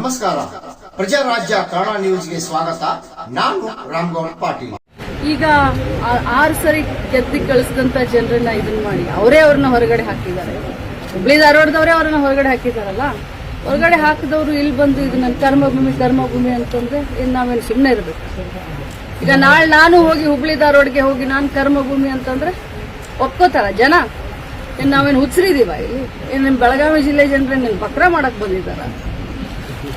ನಮಸ್ಕಾರ. ಪ್ರಜಾರಾಜ್ಯ ಕನ್ನಡ ನ್ಯೂಸ್ಗೆ ಸ್ವಾಗತ. ನಾನು ರಾಮ್ಗೌಡ ಪಾಟೀಲ್. ಈಗ ಆರು ಸರಿ ಗೆದ್ದಿ ಕಳಿಸಿದಂತ ಜನರನ್ನ ಇದನ್ನ ಮಾಡಿ. ಅವರೇ ಅವ್ರನ್ನ ಹೊರಗಡೆ ಹಾಕಿದ್ದಾರೆ. ಹುಬ್ಳಿ ಧಾರವಾಡದವರೇ ಅವ್ರನ್ನ ಹೊರಗಡೆ ಹಾಕಿದಾರಲ್ಲ ಹೊರಗಡೆ ಹಾಕಿದವರು ಇಲ್ಲಿ ಬಂದು ಇದು ನನ್ನ ಕರ್ಮಭೂಮಿ ಕರ್ಮಭೂಮಿ ಅಂತಂದ್ರೆ ಇನ್ನು ನಾವೇನು ಸುಮ್ಮನೆ ಇರಬೇಕು? ಈಗ ನಾಳೆ ನಾನು ಹೋಗಿ ಹುಬ್ಳಿ ಧಾರವಾಡಗೆ ಹೋಗಿ ನಾನು ಕರ್ಮಭೂಮಿ ಅಂತಂದ್ರೆ ಒಪ್ಕೋತಾರ ಜನ? ಇನ್ನು ನಾವೇನು ಹುಚ್ಚರಿದೀವ ಇಲ್ಲಿ? ನಿಮ್ಮ ಬೆಳಗಾವಿ ಜಿಲ್ಲೆ ಜನರೇ ನಿನ್ನ ಬಕ್ರ ಮಾಡಕ್ ಬಂದಿದ್ದಾರ?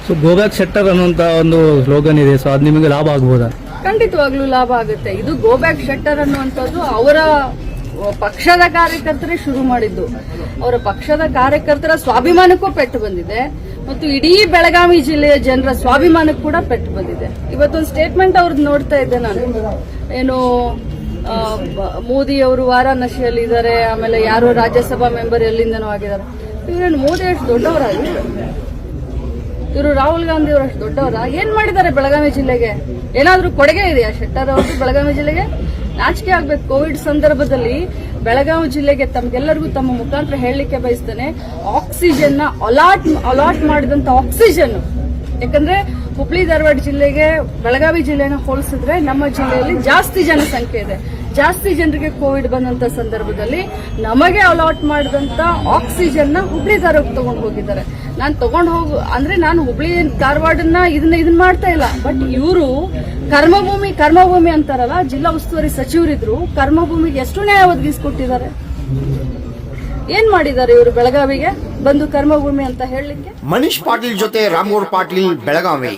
ಸೊ ಗೋಬ್ಯಾಕ್ ಶೆಟ್ಟರ್ ಅನ್ನುವಂತ ಒಂದು ಸ್ಲೋಗನ್ ಇದೆ. ಸೊ ಅದು ನಿಮಗೆ ಲಾಭ ಆಗ್ಬೋದಾ? ಖಂಡಿತವಾಗ್ಲೂ ಲಾಭ ಆಗುತ್ತೆ. ಇದು ಗೋ ಬ್ಯಾಕ್ ಶೆಟ್ಟರ್ ಅನ್ನುವಂಥದ್ದು ಅವರ ಪಕ್ಷದ ಕಾರ್ಯಕರ್ತರೇ ಶುರು ಮಾಡಿದ್ದು. ಅವರ ಪಕ್ಷದ ಕಾರ್ಯಕರ್ತರ ಸ್ವಾಭಿಮಾನಕ್ಕೂ ಪೆಟ್ಟು ಬಂದಿದೆ. ಮತ್ತು ಇಡೀ ಬೆಳಗಾವಿ ಜಿಲ್ಲೆಯ ಜನರ ಸ್ವಾಭಿಮಾನಕ್ಕೂ ಕೂಡ ಪೆಟ್ಟು ಬಂದಿದೆ. ಇವತ್ತೊಂದು ಸ್ಟೇಟ್ಮೆಂಟ್ ಅವ್ರದ್ದು ನೋಡ್ತಾ ಇದ್ದೆ ನಾನು. ಏನು ಮೋದಿ ಅವರು ವಾರಾಣಸಿಯಲ್ಲಿ ಇದ್ದಾರೆ ಆಮೇಲೆ ಯಾರೋ ರಾಜ್ಯಸಭಾ ಮೆಂಬರ್ ಎಲ್ಲಿಂದನೂ ಆಗಿದ್ದಾರೆ. ಇವ್ರೇನು ಮೋದಿ ಎಷ್ಟು ದೊಡ್ಡವರಾಗಿ ಇವರು ರಾಹುಲ್ ಗಾಂಧಿ ಅವರು ಅಷ್ಟು ದೊಡ್ಡವರ? ಏನ್ ಮಾಡಿದ್ದಾರೆ ಬೆಳಗಾವಿ ಜಿಲ್ಲೆಗೆ? ಏನಾದ್ರೂ ಕೊಡುಗೆ ಇದೆಯಾ ಶೆಟ್ಟರ್ ಅವರು ಬೆಳಗಾವಿ ಜಿಲ್ಲೆಗೆ? ನಾಚಿಕೆ ಆಗ್ಬೇಕು. ಕೋವಿಡ್ ಸಂದರ್ಭದಲ್ಲಿ ಬೆಳಗಾವಿ ಜಿಲ್ಲೆಗೆ ತಮ್ಗೆಲ್ಲರಿಗೂ ತಮ್ಮ ಮುಖಾಂತರ ಹೇಳಲಿಕ್ಕೆ ಬಯಸ್ತೇನೆ. ಆಕ್ಸಿಜನ್ನ ಅಲಾಟ್ ಅಲಾಟ್ ಮಾಡಿದಂತ ಆಕ್ಸಿಜನ್. ಯಾಕಂದ್ರೆ ಹುಬ್ಳಿ ಧಾರವಾಡ ಜಿಲ್ಲೆಗೆ, ಬೆಳಗಾವಿ ಜಿಲ್ಲೆನ ಹೋಲಿಸಿದ್ರೆ ನಮ್ಮ ಜಿಲ್ಲೆಯಲ್ಲಿ ಜಾಸ್ತಿ ಜನಸಂಖ್ಯೆ ಇದೆ. ಜಾಸ್ತಿ ಜನರಿಗೆ ಕೋವಿಡ್ ಬಂದಂತ ಸಂದರ್ಭದಲ್ಲಿ ನಮಗೆ ಅಲಾಟ್ ಮಾಡಿದಂತ ಆಕ್ಸಿಜನ್ನ ಹುಬ್ಳಿ ಧಾರವಾಡ ತಗೊಂಡು ಹೋಗಿದ್ದಾರೆ. ನಾನು ತಗೊಂಡು ಹೋಗು ಅಂದ್ರೆ ನಾನು ಹುಬ್ಳಿ ಧಾರವಾಡನ್ನ ಇದನ್ನ ಇದನ್ನ ಮಾಡ್ತಾ ಇಲ್ಲ. ಬಟ್ ಇವರು ಕರ್ಮಭೂಮಿ ಕರ್ಮಭೂಮಿ ಅಂತಾರಲ್ಲ, ಜಿಲ್ಲಾ ಉಸ್ತುವಾರಿ ಸಚಿವರಿದ್ರು, ಕರ್ಮಭೂಮಿಗೆ ಎಷ್ಟು ನ್ಯಾಯ ಒದಗಿಸ್ಕೊಟ್ಟಿದ್ದಾರೆ? ಏನ್ ಮಾಡಿದ್ದಾರೆ ಇವರು ಬೆಳಗಾವಿಗೆ? ಬಂದು ಕರ್ಮಭೂಮಿ ಅಂತ ಹೇಳಲಿಕ್ಕೆ? ಮನೀಶ್ ಪಾಟೀಲ್ ಜೊತೆ ರಾಮಗೌಡ ಪಾಟೀಲ್ ಬೆಳಗಾವಿ.